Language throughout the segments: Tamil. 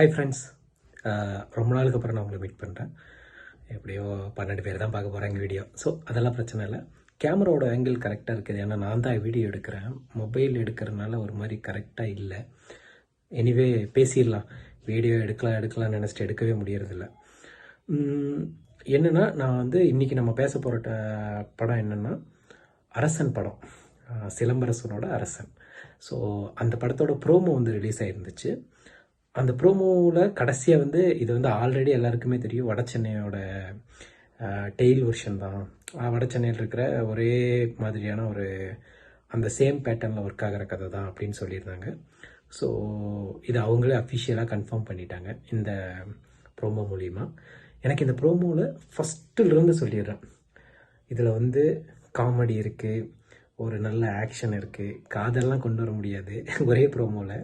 ஹாய் ஃப்ரெண்ட்ஸ் ரொம்ப நாளுக்கு அப்புறம் நான் உங்களை மீட் பண்ணுறேன் எப்படியோ பன்னெண்டு பேர் தான் பார்க்க போகிறாங்க வீடியோ ஸோ அதெல்லாம் பிரச்சனை இல்லை. கேமராவோட ஆங்கிள் கரெக்டாக இருக்குது. ஏன்னா நான் தான் வீடியோ எடுக்கிறேன். மொபைல் எடுக்கிறதுனால ஒரு மாதிரி கரெக்டாக இல்லை. எனிவே பேசிடலாம். வீடியோ எடுக்கலாம் எடுக்கலாம்னு நினச்சிட்டு எடுக்கவே முடியறதில்ல. என்னென்னா நான் வந்து இன்றைக்கி நம்ம பேச போகிற படம் என்னென்னா அரசன் படம். சிலம்பரசனோட அரசன். ஸோ அந்த படத்தோட ப்ரோமோ வந்து ரிலீஸ் ஆகிருந்துச்சு அந்த ப்ரோமோவில் கடைசியாக வந்து இது வந்து ஆல்ரெடி எல்லாருக்குமே தெரியும். வட சென்னையோட டெய்ல் வெர்ஷன் தான். வட சென்னையில் இருக்கிற ஒரே மாதிரியான ஒரு அந்த சேம் பேட்டர்னில் ஒர்க் ஆகிற கதை தான் அப்படின்னு சொல்லியிருந்தாங்க. ஸோ இது அவங்களே அஃபிஷியலாக கன்ஃபார்ம் பண்ணிட்டாங்க இந்த ப்ரோமோ மூலிமா எனக்கு இந்த ப்ரோமோவில் ஃபஸ்ட்டுலேருந்து சொல்லிடுறேன். இதில் வந்து காமெடி இருக்குது ஒரு நல்ல ஆக்ஷன் இருக்குது காதல்லாம் கொண்டு வர முடியாது. ஒரே ப்ரோமோவில்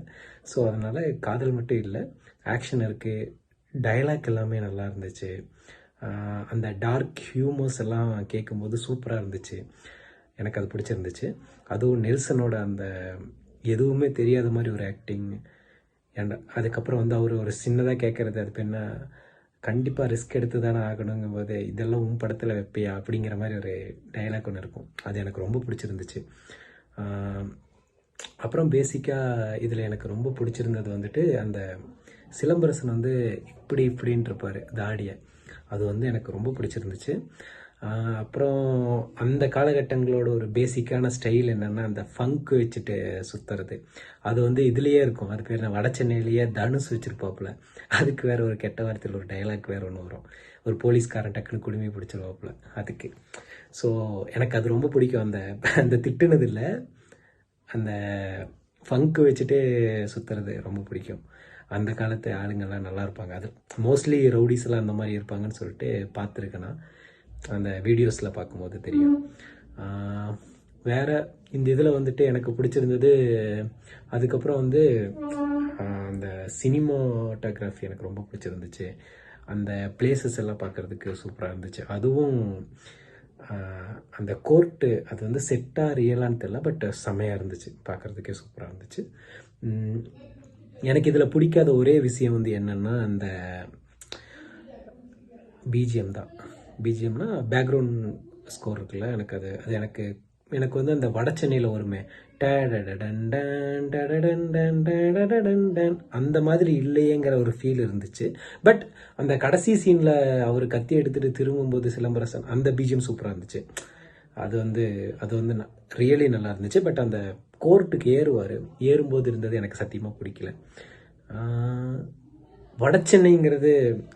ஸோ அதனால் காதல் மட்டும் இல்லை. ஆக்ஷன் இருக்குது டயலாக் எல்லாமே நல்லா இருந்துச்சு. அந்த டார்க் ஹியூமர்ஸ் எல்லாம் கேட்கும்போது சூப்பராக இருந்துச்சு. எனக்கு அது பிடிச்சிருந்துச்சு. அதுவும் நெல்சனோட அந்த எதுவுமே தெரியாத மாதிரி ஒரு ஆக்டிங் அண்ட் அதுக்கப்புறம் வந்து அவர் ஒரு சின்னதாக கேட்குறது அது என்ன கண்டிப்பாக ரிஸ்க் எடுத்து தானே ஆகணுங்கும் போது இதெல்லாம் உன் படத்தில் வைப்பியா? அப்படிங்கிற மாதிரி ஒரு டைலாக் ஒன்று இருக்கும். அது எனக்கு ரொம்ப பிடிச்சிருந்துச்சு. அப்புறம் பேசிக்காக இதில் எனக்கு ரொம்ப பிடிச்சிருந்தது வந்துட்டு அந்த சிலம்பரசன் வந்து இப்படி இப்படின்ட்டு இருப்பார் தாடியை. அது வந்து எனக்கு ரொம்ப பிடிச்சிருந்துச்சு. அப்புறம் அந்த காலகட்டங்களோட ஒரு பேசிக்கான ஸ்டைல் என்னென்னா அந்த ஃபங்க் வச்சுட்டு சுற்றுறது அது வந்து இதுலேயே இருக்கும். அது பேர் வட சென்னையிலேயே தனுஷ் வச்சுருப்பாப்புல. அதுக்கு வேற ஒரு கெட்ட வார்த்தையில் ஒரு டைலாக் வேறு ஒன்று வரும். ஒரு போலீஸ்காரன் டக்குன்னு குடுமி பிடிச்சிருவாப்புல. அதுக்கு. ஸோ எனக்கு அது ரொம்ப பிடிக்கும். அந்த அந்த திட்டுனது இல்லை அந்த ஃபங்க் வச்சுட்டு சுற்றுறது ரொம்ப பிடிக்கும். அந்த காலத்து ஆளுங்கெல்லாம் நல்லா இருப்பாங்க. அது மோஸ்ட்லி ரவுடிஸ்லாம் அந்த மாதிரி இருப்பாங்கன்னு சொல்லிட்டு பார்த்துருக்கேன் நான். அந்த வீடியோஸில் பார்க்கும்போது தெரியும். வேறு இந்த இதில் வந்துட்டு எனக்கு பிடிச்சிருந்தது அதுக்கப்புறம் வந்து அந்த சினிமோட்டோகிராஃபி எனக்கு ரொம்ப பிடிச்சிருந்துச்சு. அந்த பிளேசஸ் எல்லாம் பார்க்கறதுக்கு சூப்பராக இருந்துச்சு. அதுவும் அந்த கோர்ட்டு அது வந்து செட்டாக ரியலான்னு தெரில பட் செமையாக இருந்துச்சு. பார்க்கறதுக்கே சூப்பராக இருந்துச்சு. எனக்கு இதில் பிடிக்காத ஒரே விஷயம் வந்து என்னென்னா அந்த பிஜிஎம் தான். பிஜிஎம்னா பேக்ரவுண்ட் ஸ்கோர் இருக்குல்ல எனக்கு அது அது எனக்கு எனக்கு வந்து அந்த வட சென்னையில் ஒருமே டன் டன் டன் அந்த மாதிரி இல்லையேங்கிற ஒரு ஃபீல் இருந்துச்சு. பட் அந்த கடைசி சீனில் அவர் கத்தி எடுத்துகிட்டு திரும்பும்போது சிலம்பரசன் அந்த பிஜிஎம் சூப்பராக இருந்துச்சு. அது வந்து அது வந்து ரியலி நல்லா இருந்துச்சு. பட் அந்த கோர்ட்டுக்கு ஏறுவார். ஏறும்போது இருந்தது எனக்கு சத்தியமாக பிடிக்கல. வடச்சென்னைங்கிறது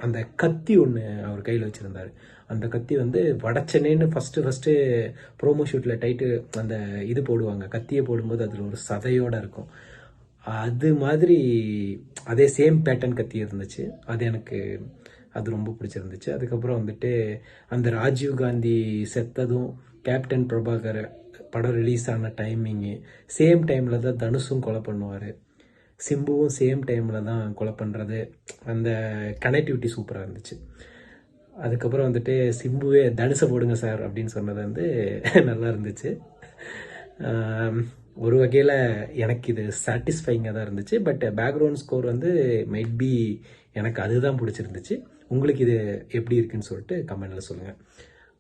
அந்த கத்தி ஒன்று அவர் கையில் வச்சுருந்தார். அந்த கத்தி வந்து வடச்சென்னைன்னு ஃபஸ்ட்டு ஃபஸ்ட்டு ப்ரோமோ ஷூட்டில் டைட்டு அந்த இது போடுவாங்க. கத்தியை போடும்போது அதில் ஒரு சதையோடு இருக்கும். அது மாதிரி அதே சேம் பேட்டர்ன் கத்தி இருந்துச்சு. அது எனக்கு அது ரொம்ப பிடிச்சிருந்துச்சு. அதுக்கப்புறம் வந்துட்டு அந்த ராஜீவ் காந்தி செத்ததும் கேப்டன் பிரபாகர் படம் ரிலீஸ் ஆன டைமிங்கு சேம் டைமில் தான் தனுஷும் கொலை பண்ணுவார். சிம்புவும் சேம் டைமில் தான் கொலை பண்ணுறது அந்த கனெக்டிவிட்டி சூப்பராக இருந்துச்சு. அதுக்கப்புறம் வந்துட்டு சிம்புவே தனுசை போடுங்க சார் அப்படின்னு சொன்னது வந்து நல்லா இருந்துச்சு. ஒரு வகையில் எனக்கு இது சாட்டிஸ்ஃபைங்காக தான் இருந்துச்சு. பட் பேக்ரவுண்ட் ஸ்கோர் வந்து மைட் பி எனக்கு அதுதான் பிடிச்சிருந்துச்சு. உங்களுக்கு இது எப்படி இருக்குன்னு சொல்லிட்டு கமெண்டில் சொல்லுங்கள்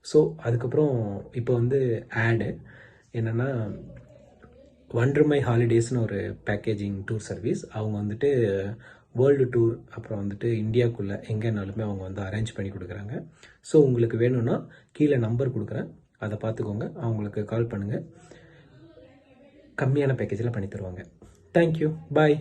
ஸோ அதுக்கப்புறம் இப்போ வந்து ஆடு என்னென்னா ஒன்றுமை ஹாலிடேஸ்னு ஒரு பேக்கேஜிங் டூர் சர்வீஸ் அவங்க வந்துட்டு வேர்ல்டு டூர் அப்புறம் வந்துட்டு இந்தியாவுக்குள்ளே எங்கேனாலுமே அவங்க வந்து அரேஞ்ச் பண்ணி கொடுக்குறாங்க. ஸோ உங்களுக்கு வேணும்னா கீழே நம்பர் கொடுக்குறேன். அதை பார்த்துக்கோங்க. அவங்களுக்கு கால் பண்ணுங்கள் கம்மியான பேக்கேஜில் பண்ணி தருவாங்க. Thank you bye